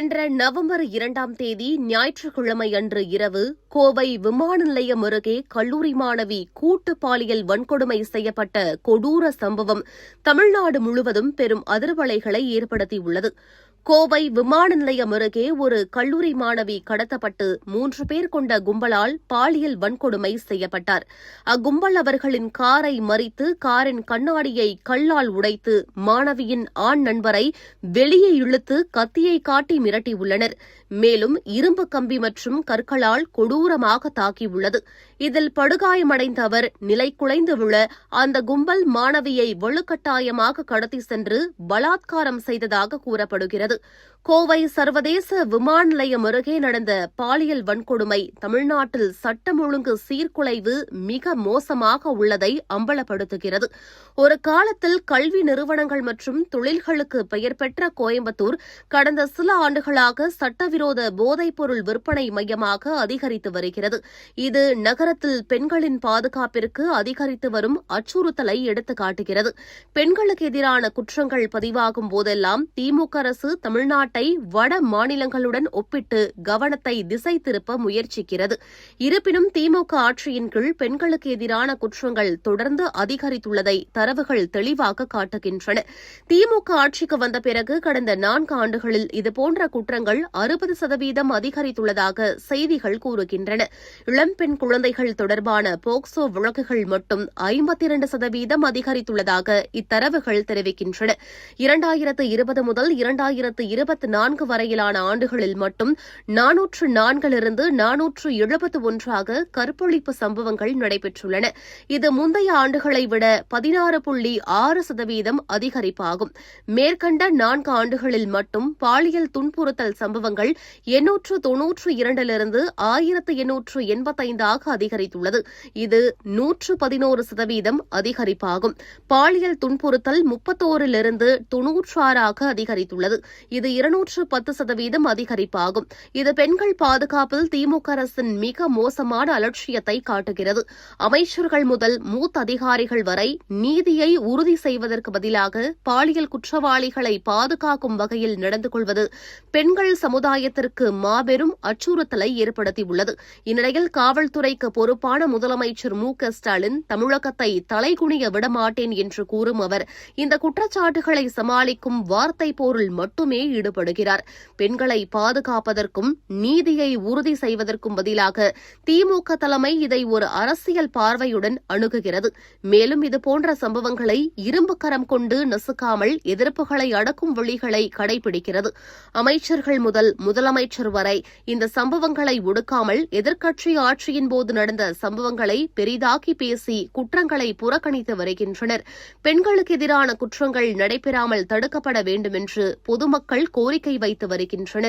சென்ற நவம்பர் இரண்டாம் தேதி ஞாயிற்றுக்கிழமை அன்று இரவு கோவை விமான நிலையம் அருகே கல்லூரி மாணவி கூட்டு பாலியல் வன்கொடுமை செய்யப்பட்ட கொடூர சம்பவம் தமிழ்நாடு முழுவதும் பெரும் அதிர்வலைகளை ஏற்படுத்தியுள்ளது. கோவை விமான நிலையம் அருகே ஒரு கல்லூரி மாணவி கடத்தப்பட்டு மூன்று பேர் கொண்ட கும்பலால் பாலியல் வன்கொடுமை செய்யப்பட்டார். அக்கும்பல் அவர்களின் காரை மறித்து காரின் கண்ணாடியை கல்லால் உடைத்து மாணவியின் ஆண் நண்பரை வெளியே இழுத்து கத்தியை காட்டி மிரட்டியுள்ளனர். மேலும் இரும்பு கம்பி மற்றும் கற்களால் கொடூரமாக தாக்கியுள்ளது. இதில் படுகாயமடைந்த அவர் நிலை குலைந்து விழ அந்த கும்பல் மாணவியை வலுக்கட்டாயமாக கடத்தி சென்று பலாத்காரம் செய்ததாக கூறப்படுகிறது. கோவை சர்வதேச விமான நிலையம் அருகே நடந்த பாலியல் வன்கொடுமை தமிழ்நாட்டில் சட்டம் ஒழுங்கு சீர்குலைவு மிக மோசமாக உள்ளதை அம்பலப்படுத்துகிறது. ஒரு காலத்தில் கல்வி நிறுவனங்கள் மற்றும் தொழில்களுக்கு பெயர் பெற்ற கோயம்புத்தூர் கடந்த சில ஆண்டுகளாக சட்டவிரோத போதைப்பொருள் விற்பனை மையமாக அதிகரித்து வருகிறது. இது நகரத்தில் பெண்களின் பாதுகாப்பிற்கு அதிகரித்து வரும் அச்சுறுத்தலை எடுத்துக்காட்டுகிறது. பெண்களுக்கு எதிரான குற்றங்கள் பதிவாகும் போதெல்லாம் திமுக அரசு தமிழ்நாட்டை வட மாநிலங்களுடன் ஒப்பிட்டு கவனத்தை திசை திருப்ப முயற்சிக்கிறது. இருப்பினும் திமுக ஆட்சியின் கீழ் பெண்களுக்கு எதிரான குற்றங்கள் தொடர்ந்து அதிகரித்துள்ளதை தரவுகள் தெளிவாக காட்டுகின்றன. திமுக ஆட்சிக்கு வந்த பிறகு கடந்த நான்கு ஆண்டுகளில் இதுபோன்ற குற்றங்கள் அறுபது சதவீதம் அதிகரித்துள்ளதாக செய்திகள் கூறுகின்றன. இளம்பெண் குழந்தைகள் தொடர்பான போக்சோ வழக்குகள் மட்டும் ஐம்பத்தி இரண்டு சதவீதம் அதிகரித்துள்ளதாக இத்தரவுகள் தெரிவிக்கின்றன. இரண்டாயிரத்து இருபது முதல் இரண்டாயிரத்து இருபத்தி நான்கு வரையிலான ஆண்டுகளில் மட்டும் நானூற்று நான்கிலிருந்து நானூற்று எழுபத்து ஒன்றாக கற்பழிப்பு சம்பவங்கள் நடைபெற்றுள்ளன. இது முந்தைய ஆண்டுகளை விட பதினாறு புள்ளி ஆறு சதவீதம் அதிகரிப்பாகும். மேற்கண்ட நான்கு ஆண்டுகளில் மட்டும் பாலியல் துன்புறுத்தல் சம்பவங்கள் எண்ணூற்று தொன்னூற்று இரண்டிலிருந்து ஆயிரத்து எண்ணூற்று எண்பத்தைந்தாக அதிகரித்துள்ளது. இது நூற்று பதினோரு சதவீதம் அதிகரிப்பாகும். பாலியல் துன்புறுத்தல் முப்பத்தோரிலிருந்து தொன்னூற்றாறாக அதிகரித்துள்ளது. இது இருநூற்று பத்து சதவீதம் அதிகரிப்பாகும். இது பெண்கள் பாதுகாப்பில் திமுக அரசின் மிக மோசமான அலட்சியத்தை காட்டுகிறது. அமைச்சர்கள் முதல் மூத்த அதிகாரிகள் வரை நீதியை உறுதி செய்வதற்கு பதிலாக பாலியல் குற்றவாளிகளை பாதுகாக்கும் வகையில் நடந்து கொள்வது பெண்கள் சமுதாயத்திற்கு மாபெரும் அச்சுறுத்தலை ஏற்படுத்தியுள்ளது. இந்நிலையில் காவல்துறைக்கு பொறுப்பான முதலமைச்சர் மு க ஸ்டாலின் தமிழகத்தை தலைகுனிய விடமாட்டேன் என்று கூறும் அவர் இந்த குற்றச்சாட்டுகளை சமாளிக்கும் வார்த்தை போரில் மட்டும் மட்டுமே ஈடுபடுகிறார். பெண்களை பாதுகாப்பதற்கும் நீதியை உறுதி செய்வதற்கும் பதிலாக திமுக தலைமை இதை ஒரு அரசியல் பார்வையுடன் அணுகுகிறது. மேலும் இதுபோன்ற சம்பவங்களை இரும்பு கரம் கொண்டு நசுக்காமல் எதிர்ப்புகளை அடக்கும் வழிகளை கடைபிடிக்கிறது. அமைச்சர்கள் முதல் முதலமைச்சர் வரை இந்த சம்பவங்களை ஒடுக்காமல் எதிர்க்கட்சி ஆட்சியின் போது நடந்த சம்பவங்களை பெரிதாக்கி பேசி குற்றங்களை புறக்கணித்து வருகின்றனர். பெண்களுக்கு எதிரான குற்றங்கள் நடைபெறாமல் தடுக்கப்பட வேண்டும் என்று பொதுமக்கள் பொதுமக்கள் கோரிக்கை வைத்து வருகின்றனர்